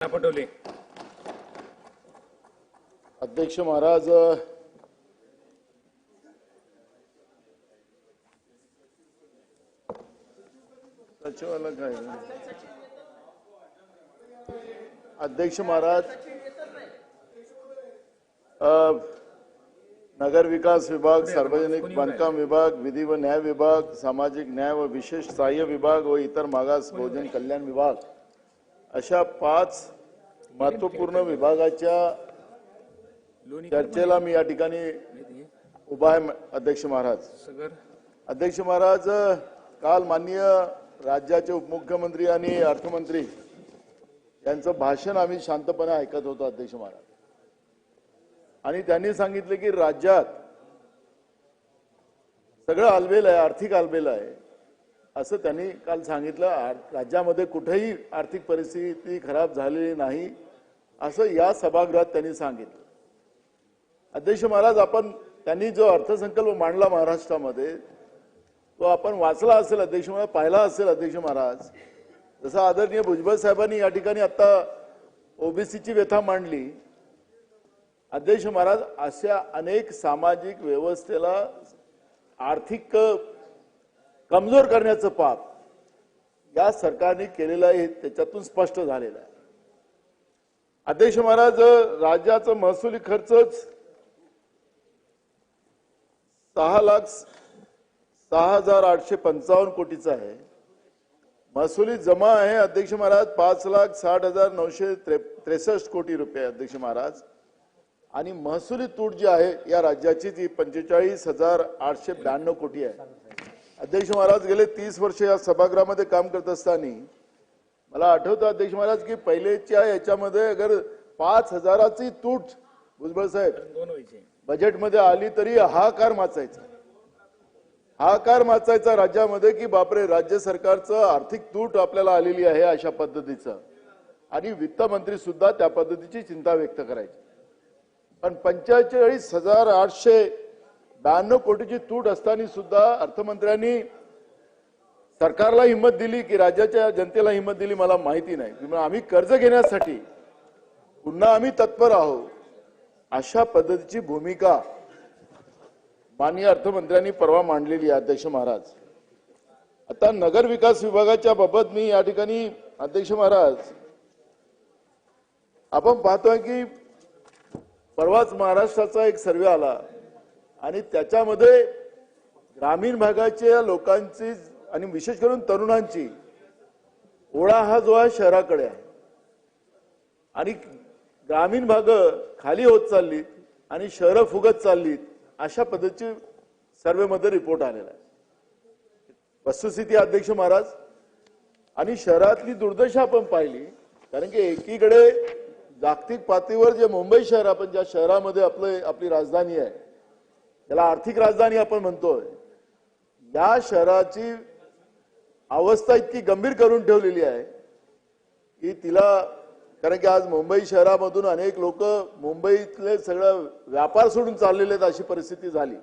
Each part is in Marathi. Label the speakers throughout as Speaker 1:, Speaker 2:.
Speaker 1: पटोले
Speaker 2: अध्यक्ष महाराज त्याच्यावाला काय? अध्यक्ष महाराज नगर विकास विभाग सार्वजनिक बांधकाम विभाग विधी व न्याय विभाग सामाजिक न्याय व विशेष सहाय्य विभाग व इतर मागास बहुजन कल्याण विभाग. अशा पाच महत्त्वपूर्ण विभागाच्या चर्चेला मी या ठिकाणी उभा आहे अध्यक्ष महाराज. अध्यक्ष महाराज काल माननीय राज्याचे उपमुख्यमंत्री आणि अर्थमंत्री यांचं भाषण आम्ही शांतपणे ऐकत होतो अध्यक्ष महाराज. आणि त्यांनी सांगितले की राज्यात सगळं आलबेल आहे आर्थिक आलबेल आहे. असं त्यांनी काल सांगितलं राज्यामध्ये कुठेही आर्थिक परिस्थिती खराब झालेली नाही असं या सभागृहात त्यांनी सांगितलं. अध्यक्ष महाराज आपण त्यांनी जो अर्थसंकल्प मांडला महाराष्ट्रामध्ये तो आपण वाचला असेल अध्यक्ष महाराज पाहिला असेल अध्यक्ष महाराज. जसं आदरणीय भुजबळ साहेबांनी या ठिकाणी आता ओबीसीची व्यथा मांडली. अध्यक्ष महाराज अशा अनेक सामाजिक व्यवस्थेला आर्थिक कमजोर करण्याचं पाप. या सरकारने केलेलं आहे त्याच्यातून स्पष्ट झालेलं आहे. अध्यक्ष महाराज राज्याचं महसुली खर्चच सहा लाख सहा हजार आठशे पंचावन्न कोटीचा आहे. महसुली जमा आहे अध्यक्ष महाराज पाच लाख साठ हजार नऊशे त्रे- त्रेसष्ट कोटी रुपये अध्यक्ष महाराज. आणि महसुली तूट जी आहे या राज्याची ती पंचेचाळीस हजार आठशे ब्याण्णव कोटी आहे. अध्यक्ष महाराज गेले तीस वर्ष या सभागृहामध्ये काम करत असताना मला आठवतं अध्यक्ष महाराज की पहिलेच्या याच्यामध्ये अगर पाच हजाराची तूट भुजबळ साहेब बजेटमध्ये आली तरी हाकार माचायचा. हाकार माचायचा राज्यामध्ये की बापरे राज्य सरकारचं आर्थिक तूट आपल्याला आलेली आहे अशा पद्धतीचं. आणि वित्त मंत्री सुद्धा त्या पद्धतीची चिंता व्यक्त करायची. पण पंचेचाळीस हजार आठशे ब्याण्णव कोटीची तूट असताना सुद्धा अर्थमंत्र्यांनी सरकारला हिंमत दिली की राज्याच्या जनतेला हिंमत दिली मला माहिती नाही. आम्ही कर्ज घेण्यासाठी पुन्हा आम्ही तत्पर आहोत. अशा पद्धतीची भूमिका माननीय अर्थमंत्र्यांनी परवा मांडलेली आहे अध्यक्ष महाराज. आता नगर विकास विभागाच्या बाबत मी या ठिकाणी अध्यक्ष महाराज आपण पाहतोय की परवाच महाराष्ट्राचा एक सर्वे आला. आणि त्याच्यामध्ये ग्रामीण भागाच्या लोकांची आणि विशेष करून तरुणांची ओळा हा जो आहे शहराकडे आहे. आणि ग्रामीण भाग खाली होत चाललीत आणि शहरं फुगत चाललीत अशा पद्धतीची सर्वेमध्ये रिपोर्ट आलेला आहे. वस्तुस्थिती अध्यक्ष महाराज आणि शहरातली दुर्दशा आपण पाहिली कारण की एकीकडे जागतिक पातळीवर जे मुंबई शहर आपण ज्या शहरामध्ये आपलं आपली राजधानी आहे त्याला आर्थिक राजधानी आपण म्हणतोय. या शहराची अवस्था इतकी गंभीर करून ठेवलेली आहे की तिला कारण की आज मुंबई शहरामधून अनेक लोक मुंबईतले सगळं व्यापार सोडून चाललेले आहेत अशी परिस्थिती झाली.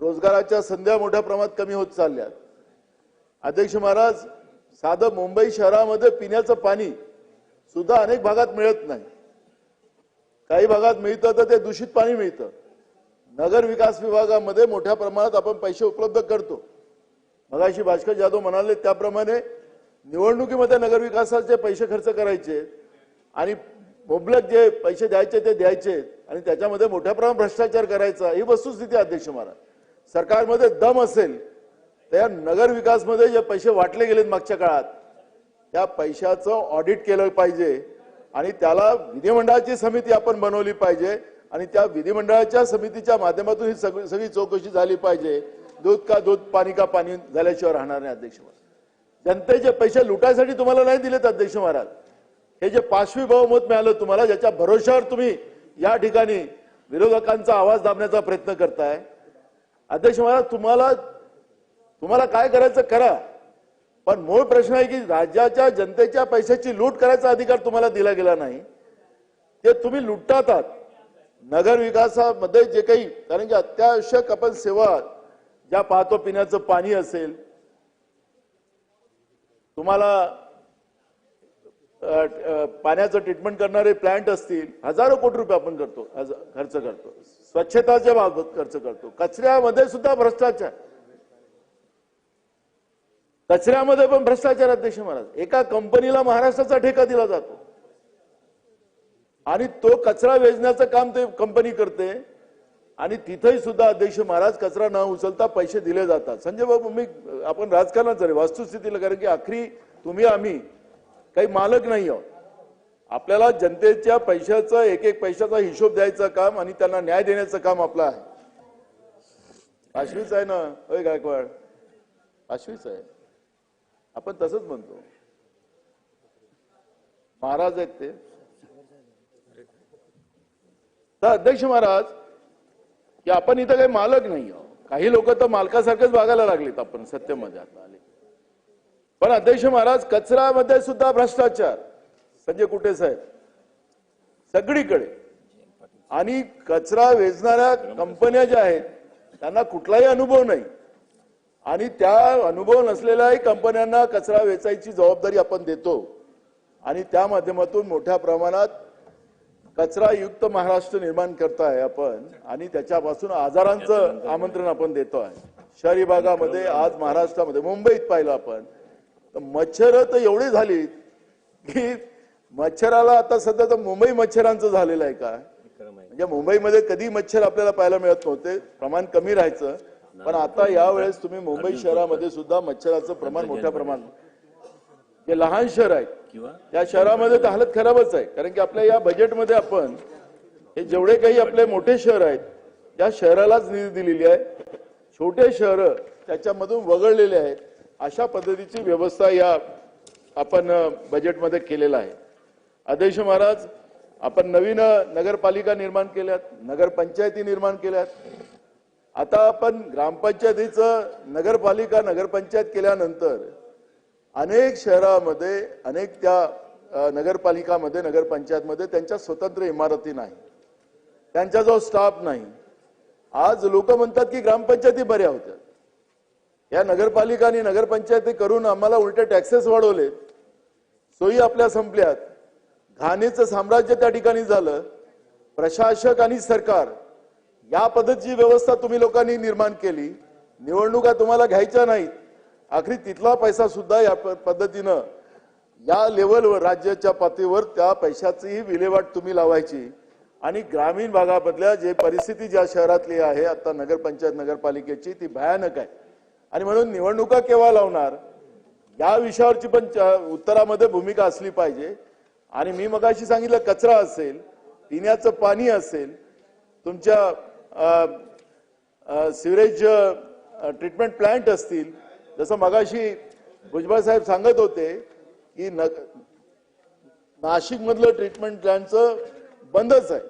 Speaker 2: रोजगाराच्या संध्या मोठ्या प्रमाणात कमी होत चालल्यात. अध्यक्ष महाराज साधं मुंबई शहरामध्ये पिण्याचं पाणी सुद्धा अनेक भागात मिळत नाही. काही भागात मिळतं तर ते दूषित पाणी मिळतं. नगर विकास विभागामध्ये मोठ्या प्रमाणात आपण पैसे उपलब्ध करतो. मगाशी भास्कर जाधव म्हणाले त्याप्रमाणे निवडणुकीमध्ये नगर विकासाचे पैसे खर्च करायचे आणि मुबलक जे पैसे द्यायचे ते द्यायचे आणि त्याच्यामध्ये मोठ्या प्रमाणात भ्रष्टाचार करायचा ही वस्तुस्थिती अध्यक्ष महाराज. सरकारमध्ये दम असेल त्या नगर विकासमध्ये जे पैसे वाटले गेलेत मागच्या काळात त्या पैशाचं ऑडिट केलं पाहिजे आणि त्याला विधिमंडळाची समिती आपण बनवली पाहिजे. आणि त्या विधिमंडळाच्या समितीच्या माध्यमातून ही सगळी सगळी चौकशी झाली पाहिजे. दूध का दूध पाणी का पाणी झाल्याशिवाय राहणार नाही अध्यक्ष महाराज. जनतेचे पैसे लुटायसाठी तुम्हाला नाही दिलेत अध्यक्ष महाराज. हे जे पाचवी बहुमत मिळालं तुम्हाला ज्याच्या भरोश्यावर तुम्ही या ठिकाणी विरोधकांचा आवाज दाबण्याचा प्रयत्न करताय. अध्यक्ष महाराज तुम्हाला तुम्हाला काय करायचं करा. पण मूळ प्रश्न आहे की राज्याच्या जनतेच्या पैशाची लूट करायचा अधिकार तुम्हाला दिला गेला नाही. ते तुम्ही लुटतात नगर विकासामध्ये जे काही कारण की अत्यावश्यक आपण सेवा ज्या पाहतो पिण्याचं पाणी असेल तुम्हाला पाण्याचं ट्रीटमेंट करणारे प्लांट असतील हजारो कोटी रुपये आपण करतो खर्च करतो. स्वच्छताच्या बाबत खर्च करतो. कचऱ्यामध्ये सुद्धा भ्रष्टाचार. कचऱ्यामध्ये पण भ्रष्टाचार अध्यक्ष महाराज. एका कंपनीला महाराष्ट्राचा ठेका दिला जातो. आणि तो कचरा वेचण्याचं काम ते कंपनी करते. आणि तिथेही सुद्धा अध्यक्ष महाराज कचरा न उचलता पैसे दिले जातात. संजय बाबू मी आपण राजकारणात झाले वास्तुस्थितीला कारण की आखरी तुम्ही आम्ही काही मालक नाही आहोत. आपल्याला जनतेच्या पैशाचं एक एक पैशाचा हिशोब द्यायचं काम आणि त्यांना न्याय देण्याचं काम आपलं आहे. आश्वीच आहे ना होय गायकवाड. आश्वीच आहे आपण तसंच म्हणतो. महाराज आहेत ते. तर अध्यक्ष महाराज की आपण इथं काही मालक नाही आहोत. काही लोक तर मालकासारखेच वागायला लागलेत आपण सत्तेमध्ये आता आले पण अध्यक्ष महाराज कचऱ्यामध्ये सुद्धा भ्रष्टाचार. संजय कुटे साहेब? सगळीकडे. आणि कचरा वेचणाऱ्या कंपन्या ज्या आहेत त्यांना कुठलाही अनुभव नाही. आणि त्या अनुभव नसलेल्याही कंपन्यांना कचरा वेचायची जबाबदारी आपण देतो. आणि त्या माध्यमातून मोठ्या प्रमाणात कचरा युक्त महाराष्ट्र निर्माण करताय आपण आणि त्याच्यापासून आजारांचं आमंत्रण आपण देतो आहे. शहरी भागामध्ये आज महाराष्ट्रामध्ये मुंबईत पाहिलं आपण. तर मच्छर तर एवढी झाली की मच्छराला आता सध्या तर मुंबई मच्छरांचं झालेलं आहे का? म्हणजे मुंबईमध्ये कधी मच्छर आपल्याला पाहायला मिळत नव्हते. प्रमाण कमी राहायचं. पण आता यावेळेस तुम्ही मुंबई शहरामध्ये सुद्धा मच्छराचं प्रमाण मोठ्या प्रमाणात जे लहान शहर आहेत.
Speaker 1: किंवा?
Speaker 2: त्या शहरामध्ये तर हालत खराबच आहे. कारण की आपल्या या बजेटमध्ये आपण हे जेवढे काही आपले मोठे शहर आहेत त्या शहरालाच निधी दिलेली आहे. छोटे शहर त्याच्यामधून वगळलेले आहेत. अशा पद्धतीची व्यवस्था या आपण बजेटमध्ये केलेला आहे. अध्यक्ष महाराज आपण नवीन नगरपालिका निर्माण केल्यात नगरपंचायती निर्माण केल्यात. आता आपण ग्रामपंचायतीचं नगरपालिका नगरपंचायत केल्यानंतर अनेक शहरामध्ये अनेक त्या नगरपालिकामध्ये नगरपंचायतमध्ये त्यांच्या स्वतंत्र इमारती नाही. त्यांचा जो स्टाफ नाही. आज लोक म्हणतात की ग्रामपंचायती बऱ्या होत्या. या नगरपालिका आणि नगरपंचायती करून आम्हाला उलटे टॅक्सेस वाढवले. सोयी आपल्या संपल्यात. घाणीचं साम्राज्य त्या ठिकाणी झालं. प्रशासक आणि सरकार या पद्धतीची व्यवस्था तुम्ही लोकांनी निर्माण केली. निवडणुका तुम्हाला घ्यायच्या नाहीत. आखरी तिथला पैसा सुद्धा या पद्धतीनं या लेवलवर राज्याच्या पातळीवर त्या पैशाचीही विल्हेवाट तुम्ही लावायची. आणि ग्रामीण भागामधल्या जे परिस्थिती ज्या शहरातली आहे आता नगरपंचायत नगरपालिकेची ती भयानक आहे. आणि म्हणून निवडणुका केव्हा लावणार? या विषयावरची पण च- उत्तरामध्ये भूमिका असली पाहिजे. आणि मी मगाशी सांगितलं कचरा असेल पिण्याचं पाणी असेल तुमच्या सिवरेज ट्रीटमेंट प्लांट असतील जसं मगाशी भुजबळ साहेब सांगत होते की न नाशिक मधलं ट्रीटमेंट प्लॅनचं बंदच आहे.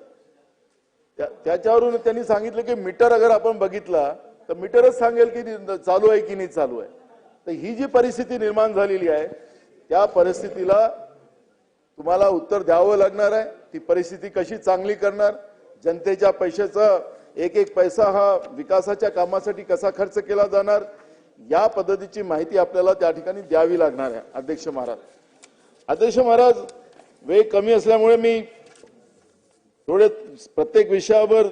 Speaker 2: त्याच्यावरून त्यांनी सांगितलं की मीटर अगर आपण बघितला तर मीटरच सांगेल की चालू आहे की नाही चालू आहे. तर ही जी परिस्थिती निर्माण झालेली आहे त्या परिस्थितीला तुम्हाला उत्तर द्यावं लागणार आहे. ती परिस्थिती कशी चांगली करणार? जनतेच्या पैशाचा एक एक पैसा हा विकासाच्या कामासाठी कसा खर्च केला जाणार? या पद्धतीची माहिती आपल्याला त्या ठिकाणी द्यावी लागणार आहे अध्यक्ष महाराज. अध्यक्ष महाराज वेळ कमी असल्यामुळे मी थोडे प्रत्येक विषयावर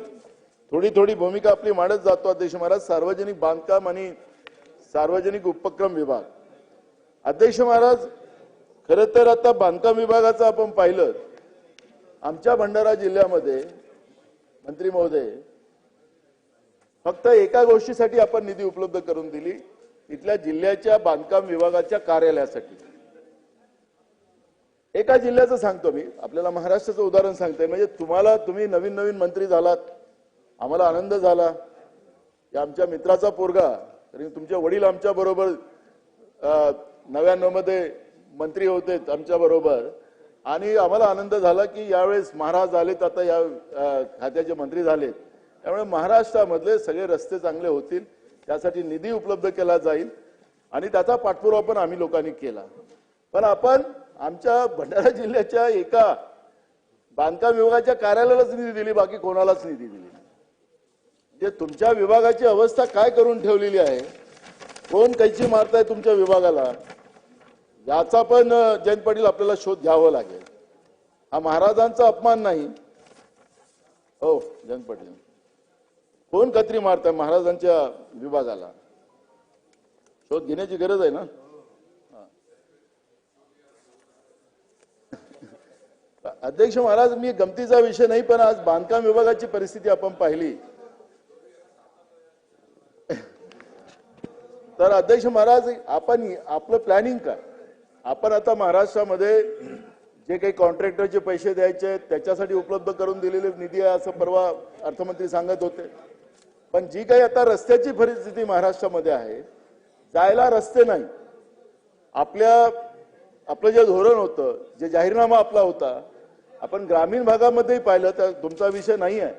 Speaker 2: थोडी थोडी भूमिका आपली मांडत जातो अध्यक्ष महाराज. सार्वजनिक बांधकाम आणि सार्वजनिक उपक्रम विभाग. अध्यक्ष महाराज खर तर आता बांधकाम विभागाचं आपण पाहिलं. आमच्या भंडारा जिल्ह्यामध्ये मंत्री महोदय फक्त एका गोष्टीसाठी आपण निधी उपलब्ध करून दिली. इथल्या जिल्ह्याच्या बांधकाम विभागाच्या कार्यालयासाठी. एका जिल्ह्याचं सांगतो मी. आपल्याला महाराष्ट्राचं उदाहरण सांगतोय. म्हणजे तुम्हाला तुम्ही नवीन नवीन मंत्री झालात. आम्हाला आनंद झाला. की आमच्या मित्राचा पोरगा तरी तुमचे वडील आमच्या बरोबर नव्याण्णवमध्ये मंत्री होते आमच्या बरोबर. आणि आम्हाला आनंद झाला की यावेळेस महाराज आलेत आता या खात्याचे मंत्री झालेत. त्यामुळे महाराष्ट्रामधले सगळे रस्ते चांगले होतील. त्यासाठी निधी उपलब्ध केला जाईल आणि त्याचा पाठपुरावा पण आम्ही लोकांनी केला. पण आपण आमच्या भंडारा जिल्ह्याच्या एका बांधकाम विभागाच्या कार्यालयालाच निधी दिली बाकी कोणालाच निधी दिली जे म्हणजे तुमच्या विभागाची अवस्था काय करून ठेवलेली आहे कोण कैची मारताय तुमच्या विभागाला याचा पण जयंत पाटील आपल्याला शोध घ्यावा लागेल. हा महाराजांचा अपमान नाही. हो जयंत पाटील. कोण कात्री मारताय? महाराजांच्या विभागाला. शोध घेण्याची गरज आहे ना? अध्यक्ष महाराज मी गमतीचा विषय नाही पण आज बांधकाम विभागाची परिस्थिती आपण पाहिली. तर अध्यक्ष महाराज आपण आपलं प्लॅनिंग काय? आपण आता महाराष्ट्रामध्ये जे काही कॉन्ट्रॅक्टरचे पैसे द्यायचे त्याच्यासाठी उपलब्ध करून दिलेले निधी आहे असं परवा अर्थमंत्री सांगत होते. पण जी काही आता रस्त्याची परिस्थिती महाराष्ट्रामध्ये आहे जायला रस्ते नाही. आपल्या आपलं जे धोरण होतं जे जाहीरनामा आपला होता आपण ग्रामीण भागामध्येही पाहिलं तर तुमचा विषय नाही आहे.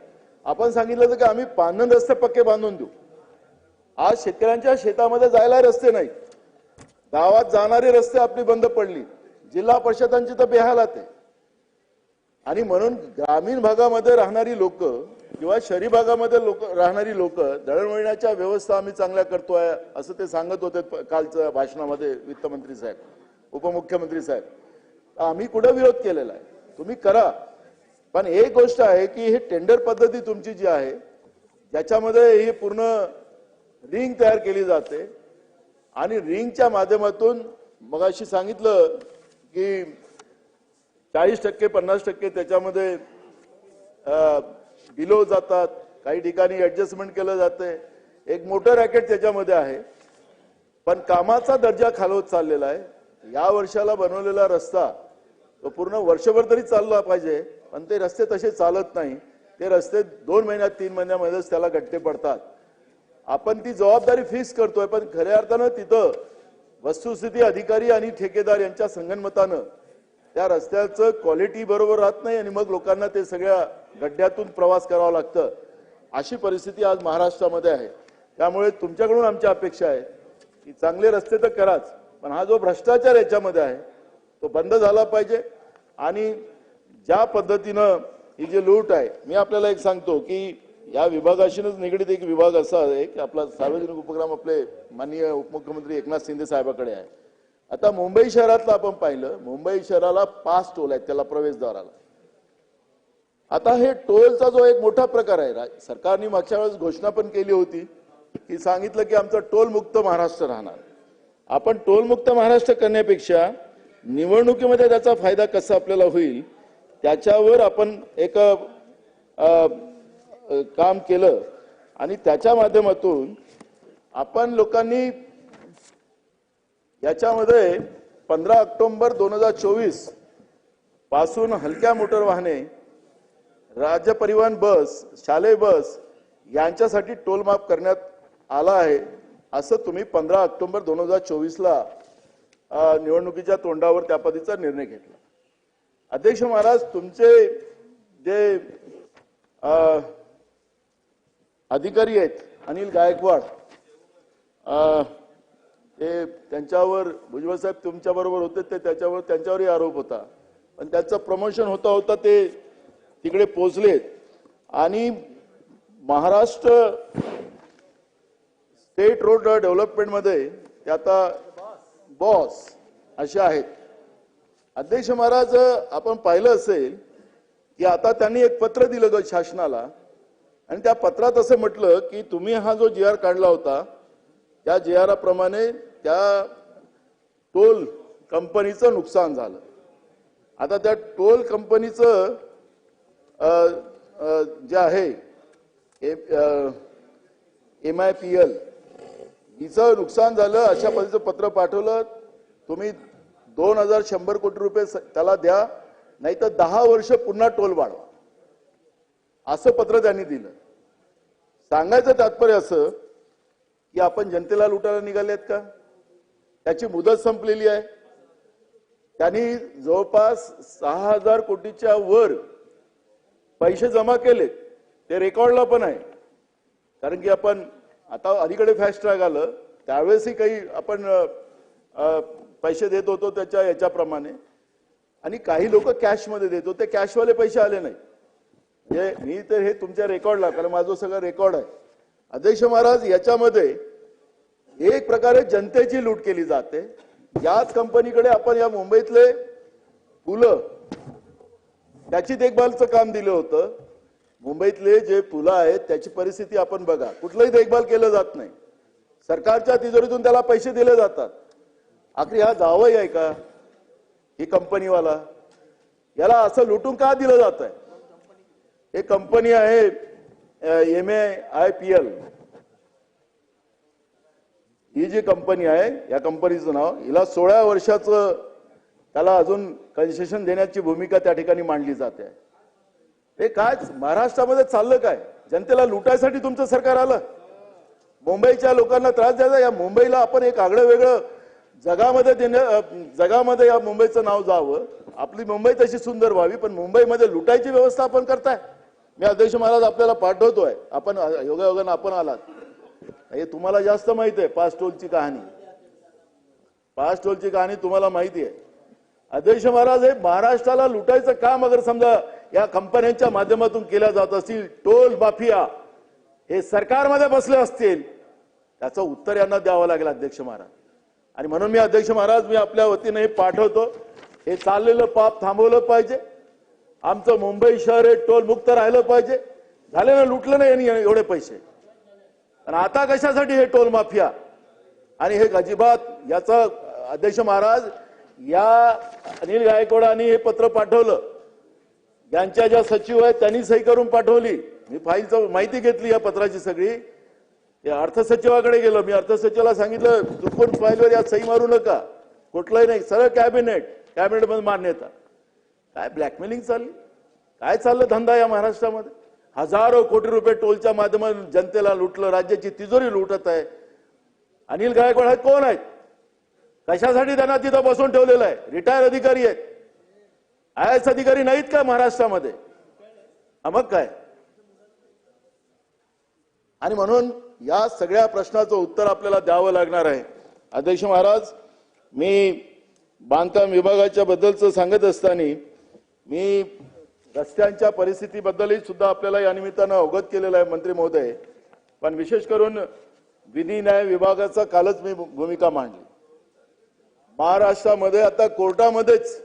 Speaker 2: आपण सांगितलं तर की आम्ही पानन रस्ते पक्के बांधून देऊ. आज शेतकऱ्यांच्या शेतामध्ये जायला रस्ते नाही. गावात जाणारे रस्ते आपली बंद पडली. जिल्हा परिषदांची तर बेहालात आहे. आणि म्हणून ग्रामीण भागामध्ये राहणारी लोक किंवा शहरी भागामध्ये लोक राहणारी लोक दळणवळणाच्या व्यवस्था आम्ही चांगल्या करतोय असं ते सांगत होते कालच्या भाषणामध्ये वित्तमंत्री साहेब उपमुख्यमंत्री साहेब. आम्ही कुठं विरोध केलेला आहे? तुम्ही करा. पण एक गोष्ट आहे की हे टेंडर पद्धती तुमची जी आहे त्याच्यामध्ये ही पूर्ण रिंग तयार केली जाते. आणि रिंगच्या माध्यमातून मग अशी सांगितलं की चाळीस टक्के पन्नास टक्के त्याच्यामध्ये बिलो जातात काही ठिकाणी ऍडजस्टमेंट केलं जातंय. एक मोठं रॅकेट त्याच्यामध्ये आहे. पण कामाचा दर्जा खालवत चाललेला आहे. या वर्षाला बनवलेला रस्ता तो पूर्ण वर्षभर तरी चालला पाहिजे पण ते रस्ते तसे चालत नाही. ते रस्ते दोन महिन्यात तीन महिन्यामध्येच त्याला गट्टे पडतात. आपण ती जबाबदारी फिक्स करतोय पण खऱ्या अर्थानं तिथं वस्तुस्थिती अधिकारी आणि ठेकेदार यांच्या संगनमतानं त्या रस्त्याचं क्वालिटी बरोबर राहत नाही आणि मग लोकांना ते सगळ्या गड्ड्यातून प्रवास करावा लागतं. अशी परिस्थिती आज महाराष्ट्रामध्ये आहे. त्यामुळे तुमच्याकडून आमची अपेक्षा आहे की चांगले रस्ते तर कराच पण हा जो भ्रष्टाचार याच्यामध्ये आहे तो बंद झाला पाहिजे. आणि ज्या पद्धतीनं ही जी लूट आहे मी आपल्याला एक सांगतो की या विभागाशीनच निगडीत एक विभाग असा आहे की आपला सार्वजनिक उपक्रम आपले माननीय उपमुख्यमंत्री एकनाथ शिंदे साहेबाकडे आहे. आता मुंबई शहरातलं आपण पाहिलं मुंबई शहराला पाच टोल आहेत त्याला प्रवेशद्वाराला. आता हे टोलचा जो एक मोठा प्रकार आहे सरकारने मागच्या वेळेस घोषणा पण केली होती की सांगितलं की आमचं टोल मुक्त महाराष्ट्र राहणार. आपण टोलमुक्त महाराष्ट्र करण्यापेक्षा निवडणुकीमध्ये त्याचा फायदा कसा आपल्याला होईल त्याच्यावर आपण एक काम केलं. आणि त्याच्या माध्यमातून आपण लोकांनी याच्यामध्ये पंधरा ऑक्टोबर दोन हजार चोवीसपासून हलक्या मोटर वाहने राज्य परिवहन बस शालेय बस यांच्यासाठी टोल माफ करण्यात आला आहे. असं तुम्ही पंधरा ऑक्टोबर दोन हजार चोवीसला निवडणुकीच्या तोंडावर त्या पदीचा निर्णय घेतला. अध्यक्ष महाराज तुमचे जे अधिकारी आहेत अनिल गायकवाड ते त्यांच्यावर भुजबळ साहेब तुमच्या बरोबर होते ते त्याच्यावर त्यांच्यावरही आरोप होता. पण त्याचं प्रमोशन होता होता ते तिकडे पोचलेत आणि महाराष्ट्र स्टेट रोड डेव्हलपमेंटमध्ये ते आता बॉस असे आहेत. अध्यक्ष महाराज आपण पाहिलं असेल की आता त्यांनी एक पत्र दिलं शासनाला. आणि त्या पत्रात असं म्हटलं की तुम्ही हा जो जी आर काढला होता त्या जी त्या टोल कंपनीचं नुकसान झालं. आता त्या टोल कंपनीचं जे आहे एम आय पी एल हिचं नुकसान झालं अशा पद्धतीचं पत्र पाठवलं. तुम्ही दोन हजार शंभर कोटी रुपये स- त्याला द्या नाही तर दहा वर्ष पुन्हा टोल वाढवा. असं पत्र त्यांनी दिलं. सांगायचं तात्पर्य असं की आपण जनतेला लुटायला निघालेत का? त्याची मुदत संपलेली आहे. त्यांनी जवळपास सहा हजार कोटीच्या वर पैसे जमा केले ते रेकॉर्डला पण आहे. कारण की आपण आता अलीकडे फॅस्ट ट्रॅक आलं. त्यावेळेसही काही आपण पैसे देत होतो त्याच्या याच्याप्रमाणे. आणि काही लोक कॅशमध्ये देत होते. कॅशवाले पैसे आले नाही म्हणजे मी तर हे तुमच्या रेकॉर्डला कारण माझं सगळं रेकॉर्ड आहे. अध्यक्ष महाराज याच्यामध्ये एक प्रकारे जनतेची लूट केली जाते. याच कंपनीकडे आपण या मुंबईतले पुलं त्याची देखभालचं काम दिलं होतं. मुंबईतले जे पुलं आहेत त्याची परिस्थिती आपण बघा. कुठलंही देखभाल केलं जात नाही. सरकारच्या तिजोरीतून त्याला पैसे दिले जातात. आखरी हा जावई आहे का? ही कंपनीवाला. याला असं लुटून का दिलं जात आहे हे कंपनी आहे M A I P L ही जी कंपनी आहे या कंपनीचं नाव हिला सोळा वर्षाचं त्याला अजून कन्सेशन देण्याची भूमिका त्या ठिकाणी मांडली जाते. हे काय महाराष्ट्रामध्ये चाललं काय? जनतेला लुटायसाठी तुमचं सरकार आलं. मुंबईच्या लोकांना त्रास द्यायचा या मुंबईला आपण एक आगळं वेगळं जगामध्ये देण्या जगामध्ये या मुंबईचं नाव जावं. आपली मुंबई तशी सुंदर व्हावी पण मुंबईमध्ये लुटायची व्यवस्था आपण करताय. मी अध्यक्ष महाराज आपल्याला पाठवतोय. आपण योगायोगानं आपण आलात. हे तुम्हाला जास्त माहिती आहे पाच टोलची कहाणी. पाच टोलची कहाणी तुम्हाला माहिती आहे. अध्यक्ष महाराज हे महाराष्ट्राला लुटायचं काम अगर समजा या कंपन्यांच्या माध्यमातून केल्या जात असतील टोल माफिया हे सरकारमध्ये बसले असतील त्याचं उत्तर यांना द्यावं लागेल अध्यक्ष महाराज. आणि म्हणून मी अध्यक्ष महाराज मी आपल्या वतीने हे पाठवतो. हे चाललेलं पाप थांबवलं पाहिजे. आमचं मुंबई शहर हे टोल मुक्त राहिलं पाहिजे. झाले ना लुटलं नाही एवढे पैसे. आणि आता कशासाठी हे टोल माफिया? आणि हे अजिबात याचा अध्यक्ष महाराज या अनिल गायकवाडांनी हे पत्र पाठवलं. यांच्या ज्या सचिव आहेत त्यांनी सही करून पाठवली. मी फाईलचं माहिती घेतली या पत्राची सगळी. या अर्थसचिवाकडे गेलो. मी अर्थसचिवाला सांगितलं चुकून फाईलवर या सही मारू नका. कुठलंही नाही. सरळ कॅबिनेट कॅबिनेटमध्ये मान्यता. काय ब्लॅकमेलिंग चालली? काय चाललं धंदा या महाराष्ट्रामध्ये? हजारो कोटी रुपये टोलच्या माध्यमातून जनतेला लुटलं राज्याची तिजोरी लुटत आहे. अनिल गायकवाड हे कोण आहेत? कशासाठी त्यांना तिथं बसवून ठेवलेलं आहे? रिटायर अधिकारी आहेत. आय एस अधिकारी नाहीत का महाराष्ट्रामध्ये? मग काय? आणि म्हणून या सगळ्या प्रश्नाचं उत्तर आपल्याला द्यावं लागणार आहे. अध्यक्ष महाराज मी बांधकाम विभागाच्या बद्दलचं सांगत असताना मी रस्त्यांच्या परिस्थितीबद्दलही सुद्धा आपल्याला या निमित्तानं अवगत केलेलं आहे मंत्री महोदय. पण विशेष करून विधी न्याय विभागाचा कालच मी भूमिका मांडली. महाराष्ट्रामध्ये आता कोर्टामध्येच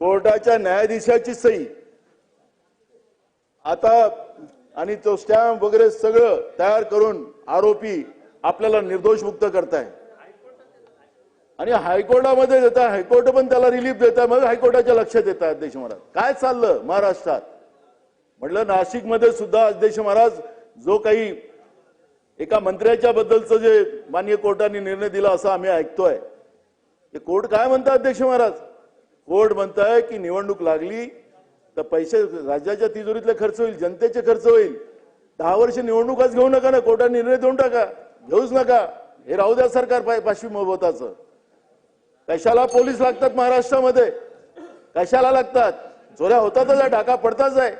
Speaker 2: कोर्टाच्या न्यायाधीशाची सही. आता आणि तो स्टॅम्प वगैरे सगळं तयार करून आरोपी आपल्याला निर्दोष मुक्त करताय आणि हायकोर्टामध्ये देतात हायकोर्ट पण त्याला रिलीफ देतात मग हायकोर्टाच्या लक्षात येत आहे अध्यक्ष महाराज. काय चाललं महाराष्ट्रात? म्हटलं नाशिकमध्ये सुद्धा अध्यक्ष महाराज जो काही एका मंत्र्याच्या बद्दलचं जे मान्य कोर्टाने निर्णय दिला असं आम्ही ऐकतोय. ते कोर्ट काय म्हणतात अध्यक्ष महाराज? कोर्ट म्हणताय की निवडणूक लागली तर पैसे राज्याच्या तिजोरीतले खर्च होईल जनतेचे खर्च होईल. दहा वर्ष निवडणूकच घेऊ नका ना कोर्टाने निर्णय देऊन टाका घेऊच नका. हे राहू द्या सरकार पाय- पाचवी मोबताचं कशाला पोलीस लागतात महाराष्ट्रामध्ये? कशाला लागतात? चोऱ्या होतातच आहे ढाका पडताच आहे.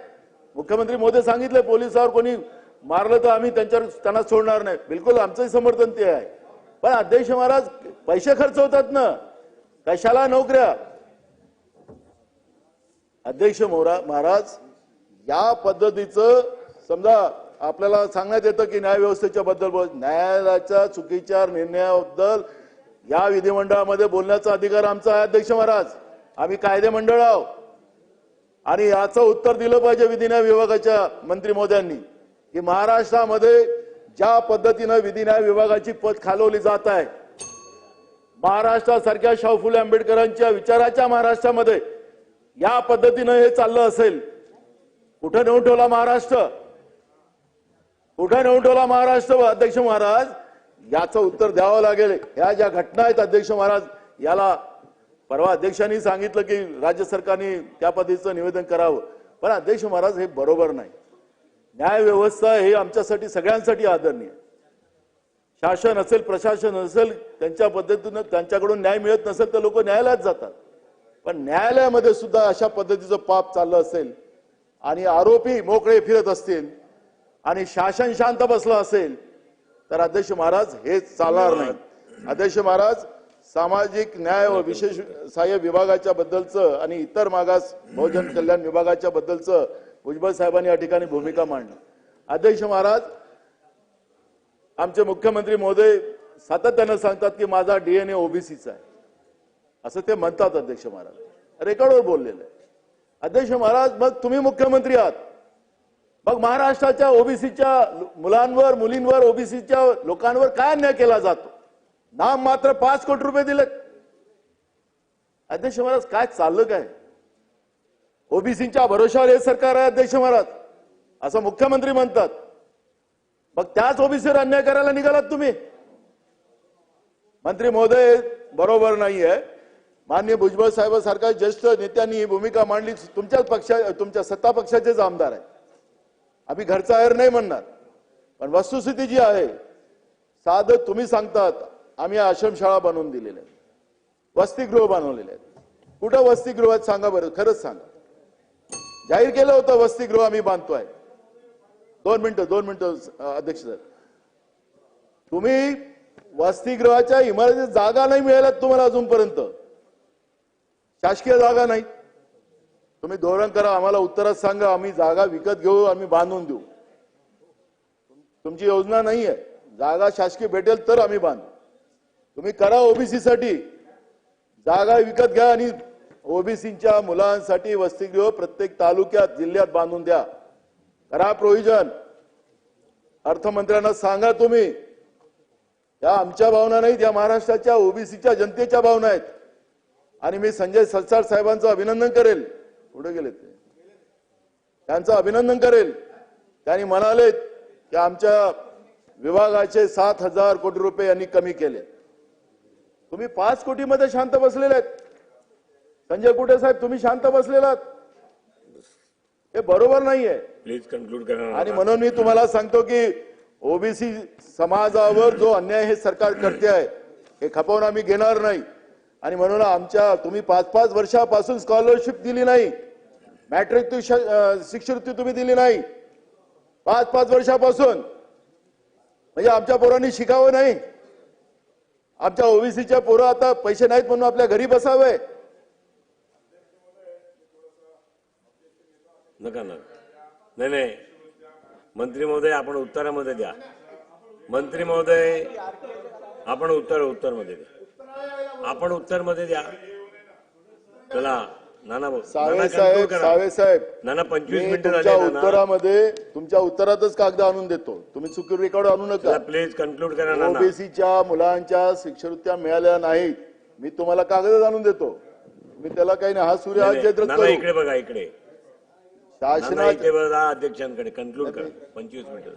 Speaker 2: मुख्यमंत्री मोदी सांगितले पोलिसावर कोणी मारलं तर आम्ही त्यांच्यावर त्यांना सोडणार नाही. बिलकुल आमचंही समर्थन ते आहे. पण अध्यक्ष महाराज पैसे खर्च होतात ना. कशाला नोकऱ्या? अध्यक्ष मोरा महाराज या पद्धतीचं समजा आपल्याला सांगण्यात येतं की न्याय व्यवस्थेच्या बद्दल बोल न्यायालयाच्या चुकीच्या निर्णयाबद्दल या विधिमंडळामध्ये बोलण्याचा अधिकार आमचा आहे अध्यक्ष महाराज. आम्ही कायदे मंडळ आहोत. आणि याचं उत्तर दिलं पाहिजे विधिन्याय विभागाच्या मंत्री मोद्यांनी की महाराष्ट्रामध्ये ज्या पद्धतीनं विधिन्याय विभागाची पद खालवली जात आहे महाराष्ट्रासारख्या शाहू फुले आंबेडकरांच्या विचाराच्या महाराष्ट्रामध्ये या पद्धतीनं हे चाललं असेल कुठं नेऊन ठेवला महाराष्ट्र? कुठं नेऊन ठेवला महाराष्ट्र अध्यक्ष महाराज? याचं उत्तर द्यावं लागेल. ह्या ज्या घटना आहेत अध्यक्ष महाराज याला परवा अध्यक्षांनी सांगितलं की राज्य सरकारने त्या पद्धतीचं निवेदन करावं. पण अध्यक्ष महाराज हे बरोबर नाही. न्याय व्यवस्था हे आमच्यासाठी सगळ्यांसाठी आदरणीय. शासन असेल प्रशासन असेल त्यांच्या पद्धतीनं त्यांच्याकडून न्याय मिळत नसेल तर लोक न्यायालयात जातात. पण न्यायालयामध्ये सुद्धा अशा पद्धतीचं पाप चाललं असेल आणि आरोपी मोकळे फिरत असतील आणि शासन शांत बसलं असेल तर अध्यक्ष महाराज हे चालणार नाही. अध्यक्ष महाराज सामाजिक न्याय व विशेष सहाय्य विभागाच्या बद्दलचं आणि इतर मागास बहुजन कल्याण विभागाच्या बद्दलचं भुजबळ साहेबांनी या ठिकाणी भूमिका मांडली. अध्यक्ष महाराज आमचे मुख्यमंत्री महोदय सातत्यानं सांगतात की माझा डीएनए ओबीसीचा आहे. असं ते म्हणतात अध्यक्ष महाराज. रेकॉर्डवर बोललेलं आहे. अध्यक्ष महाराज मग तुम्ही मुख्यमंत्री आहात. मग महाराष्ट्राच्या ओबीसीच्या मुलांवर मुलींवर ओबीसीच्या लोकांवर काय अन्याय केला जातो? नाम मात्र पाच कोटी रुपये दिलेत. अध्यक्ष महाराज काय चाललं काय? ओबीसीच्या भरोशावर हे सरकार आहे अध्यक्ष महाराज असं मुख्यमंत्री म्हणतात. मग त्याच ओबीसीवर अन्याय करायला निघालात तुम्ही? मंत्री महोदय बरोबर नाहीये. मान्य भुजबळ साहेबांसारख्या ज्येष्ठ नेत्यांनी ही भूमिका मांडली. तुमच्याच पक्षा तुमच्या सत्ता पक्षाचेच आमदार आहे आम्ही घरचा आहेर नाही म्हणणार. पण वस्तुस्थिती जी आहे साधं तुम्ही सांगतात आम्ही आश्रमशाळा बनवून दिलेल्या आहेत. वसतिगृह बनवलेले आहेत. कुठं वसतिगृह आहेत सांगा बरं खरंच सांगा. जाहीर केलं होतं वसतिगृह आम्ही बांधतोय. दोन मिनिटं दोन मिनिटं अध्यक्ष सर. तुम्ही वसतिगृहाच्या इमारतीत जागा नाही मिळाल्यात तुम्हाला अजूनपर्यंत. शासकीय जागा नाही तुम्ही धोरण करा आम्हाला उत्तरात सांगा आम्ही जागा विकत घेऊ आम्ही बांधून देऊ. तुमची योजना नाही आहे जागा शासकीय भेटेल तर आम्ही बांधू. तुम्ही करा ओबीसी साठी. जागा विकत घ्या आणि ओबीसीच्या मुलांसाठी वसतिगृह प्रत्येक तालुक्यात जिल्ह्यात बांधून द्या. करा प्रोव्हिजन अर्थमंत्र्यांना सांगा तुम्ही. या आमच्या भावना नाहीत या महाराष्ट्राच्या ओबीसीच्या जनतेच्या भावना आहेत. आणि मी संजय सरसार साहेबांचं अभिनंदन करेल. पुढे गेले ते. त्यांचं अभिनंदन करेल. त्यांनी म्हणालेत की आमच्या विभागाचे सात हजार कोटी रुपये यांनी कमी केले. तुम्ही पाच कोटी मध्ये शांत बसलेले आहेत. संजय कुटे साहेब? तुम्ही शांत बसलेलात हे बरोबर नाहीये.
Speaker 3: प्लीज कन्क्लूड करा.
Speaker 2: आणि म्हणून मी तुम्हाला सांगतो की ओबीसी समाजावर जो अन्याय हे सरकार करते आहे हे खपवून आम्ही घेणार नाही. आणि म्हणून आमच्या तुम्ही पाच पाच वर्षापासून स्कॉलरशिप दिली नाही. मॅट्रिक तू शिष्यवृत्ती तुम्ही दिली नाही. पाच पाच वर्षापासून. म्हणजे आमच्या पोरांनी शिकावं नाही. आमच्या ओबीसीच्या पोरं आता पैसे नाहीत म्हणून आपल्या घरी बसावे.
Speaker 3: नका ना नाही नाही. मंत्री महोदय आपण उत्तरामध्ये द्या. मंत्री महोदय आपण उत्तर उत्तरमध्ये द्या. आपण उत्तरमध्ये द्या. चला नाना
Speaker 2: सावे साहेब. सावे साहेब
Speaker 3: नाना पंचवीस
Speaker 2: मी
Speaker 3: मिनिटं
Speaker 2: तुमच्या
Speaker 3: झाले नाना.
Speaker 2: उत्तरामध्ये तुमच्या उत्तरातच कागद आणून देतो. तुम्ही चुकी रेकॉर्ड आणू
Speaker 3: चला
Speaker 2: नका
Speaker 3: प्लीज कन्क्लूड करा नाना.
Speaker 2: ओबीसीच्या मुलांच्या शिष्यवृत्त्या मिळाल्या नाहीत. मी तुम्हाला कागदच आणून देतो. मी त्याला काही नाही. हा सूर्य
Speaker 3: नाही, नाना
Speaker 2: करू.
Speaker 3: इकडे बघा इकडे. नाना
Speaker 2: शासनात
Speaker 3: इकडे बघा अध्यक्षांकडे. कन्क्लूड करा. पंचवीस मिनिटं.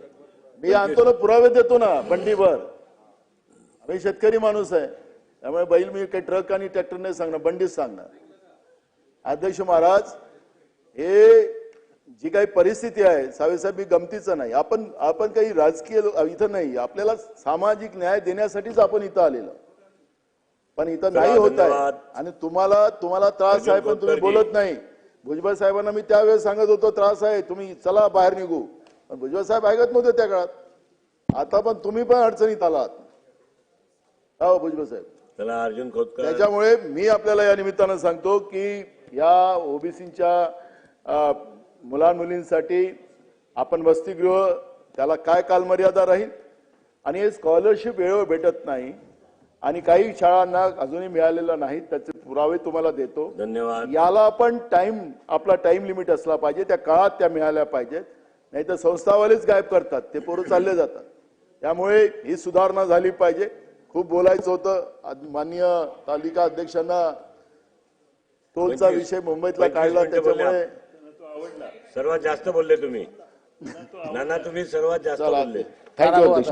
Speaker 2: मी आणतो ना पुरावे देतो ना बंडीभर. आम्ही शेतकरी माणूस आहे. त्यामुळे बैल मी काही ट्रक आणि ट्रॅक्टर नाही सांगणार बंडीच सांगणार. अध्यक्ष महाराज हे जी काही परिस्थिती आहे साहेब मी गमतीचं नाही. आपण आपण काही राजकीय इथं नाही. आपल्याला सामाजिक न्याय देण्यासाठीच आपण इथं आलेलो. पण इथं नाही होत आहे. आणि तुम्हाला तुम्हाला त्रास आहे पण तुम्ही. बोलत नाही. भुजबळ साहेबांना मी त्यावेळेस सांगत होतो त्रास आहे तुम्ही चला बाहेर निघू. पण भुजबळ साहेब ऐकत नव्हते त्या काळात. आता पण तुम्ही पण अडचणीत आलात. हो भुजबळ साहेब.
Speaker 3: अर्जुन खोतकर.
Speaker 2: त्याच्यामुळे मी आपल्याला या निमित्तानं सांगतो की या ओबीसीच्या मुलांमुलींसाठी आपण वसतिगृह त्याला काय कालमर्यादा राहील? आणि हे स्कॉलरशिप वेळेवर भेटत नाही आणि काही शाळांना अजूनही मिळालेला नाही त्याचे पुरावे तुम्हाला देतो.
Speaker 3: धन्यवाद.
Speaker 2: याला आपण टाइम आपला टाइम लिमिट असला पाहिजे त्या काळात त्या मिळाल्या पाहिजेत. नाही तर संस्थावालेच गायब करतात ते पोरं चालले जातात. त्यामुळे ही सुधारणा झाली पाहिजे. खूप बोलायचं होतं. माननीय तालिका अध्यक्षांना टोलचा विषय मुंबईतला काढला त्याच्यामुळे
Speaker 3: सर्वात जास्त बोलले तुम्ही. नाना तुम्ही सर्वात जास्त बोलले.
Speaker 2: थँक्यू अध्यक्ष